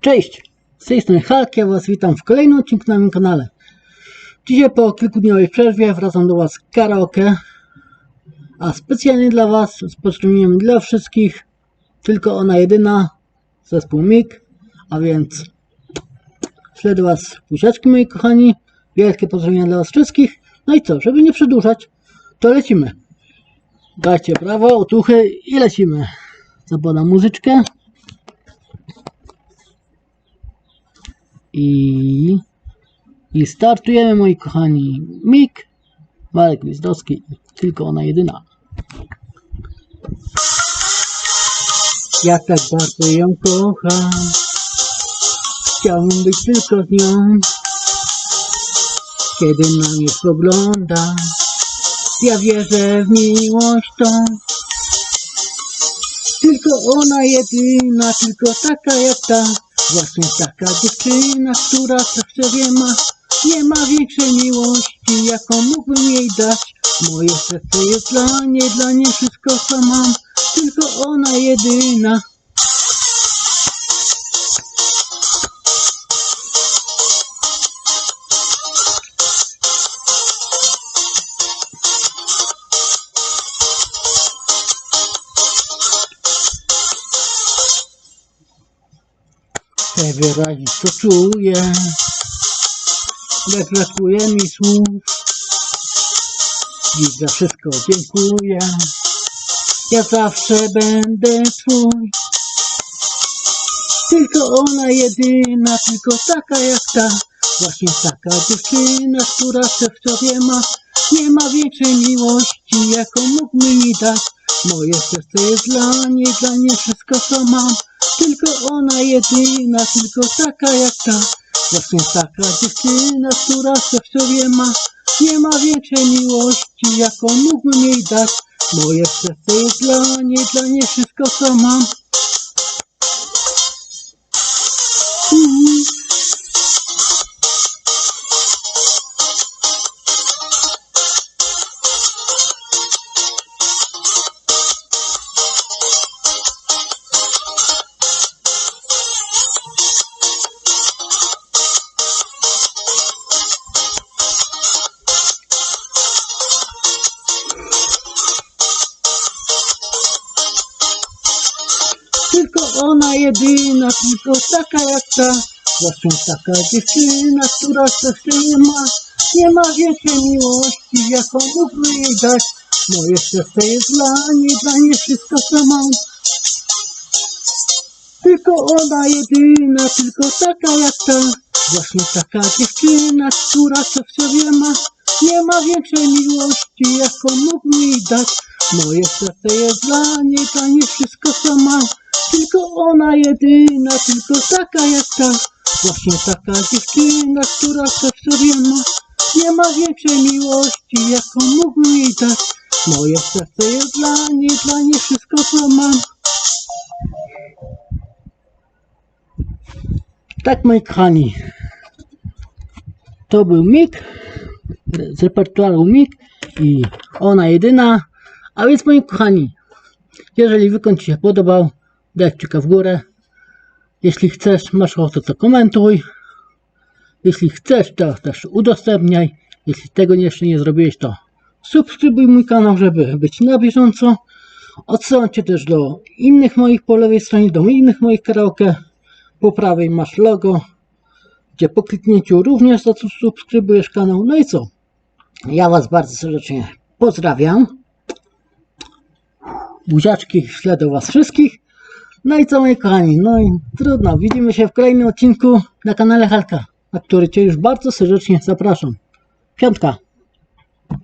Cześć! Z tej strony ja Was witam w kolejnym odcinku na moim kanale. Dzisiaj po kilkudniowej przerwie wracam do Was karaoke, a specjalnie dla Was, z pozdrowieniem dla wszystkich, tylko ona jedyna, zespół MIG, a więc ślę do Was buziaczki moi kochani, wielkie pozdrowienia dla Was wszystkich. No i co, żeby nie przedłużać, to lecimy. Dajcie brawo, otuchy i lecimy. Zapodam muzyczkę. I, I startujemy moi kochani. Mik, Marek Gwizdowski, tylko ona jedyna. Ja tak bardzo ją kocham. Chciałbym być tylko z nią. Kiedy na mnie spogląda, ja wierzę w miłość tą. Tylko ona jedyna, tylko taka jak ta. Właśnie taka dziewczyna, która co w sobie ma. Nie ma większej miłości, jaką mógłbym jej dać. Moje serce jest dla niej, dla niej wszystko co mam. Tylko ona jedyna. Chcę wyrazić co czuję. Lecz brakuje mi słów. Dziś za wszystko dziękuję. Ja zawsze będę twój. Tylko ona jedyna, tylko taka jak ta. Właśnie taka dziewczyna, która se w sobie ma. Nie ma większej miłości, jaką mógłbym mi dać. Moje serce jest dla niej, dla niej wszystko co mam. Tylko ona jedyna, tylko taka jak ta. Właśnie taka dziewczyna, która se w sobie ma. Nie ma większej miłości, jaką mógłbym jej dać. Moje serce jest dla niej, dla niej wszystko co mam. Ona jedyna, tylko taka jak ta. Właśnie taka dziewczyna, która serce ma. Nie ma większej miłości, jaką mógłby jej dać. Moje serce jest dla niej, dla niej wszystko co mam. Tylko ona jedyna, tylko taka jak ta. Właśnie taka dziewczyna, która co w sobie ma. Nie ma większej miłości, jaką mógłby jej dać. Moje serce jest dla niej, dla niej wszystko co mam. Tylko ona jedyna, tylko taka jak ta. Właśnie taka dziewczyna, która co w sobie ma. Nie ma większej miłości, jaką mógłbym jej dać. Moje serce jest dla niej, dla niej wszystko co mam. Tak moi kochani. To był Mik z repertuaru Mik i ona jedyna. A więc moi kochani, jeżeli wykon Ci się podobał, daj kciuka w górę. Jeśli chcesz, masz ochotę, to komentuj. Jeśli chcesz, to też udostępniaj. Jeśli tego jeszcze nie zrobiłeś, to subskrybuj mój kanał, żeby być na bieżąco. Odsyłam Cię też do innych moich po lewej stronie, do innych moich karaoke. Po prawej masz logo, gdzie po kliknięciu również zasubskrybujesz kanał. No i co? Ja Was bardzo serdecznie pozdrawiam. Buziaczki ślę do Was wszystkich. No i co moi kochani, no i trudno, widzimy się w kolejnym odcinku na kanale Halka, na który Cię już bardzo serdecznie zapraszam. Piątka.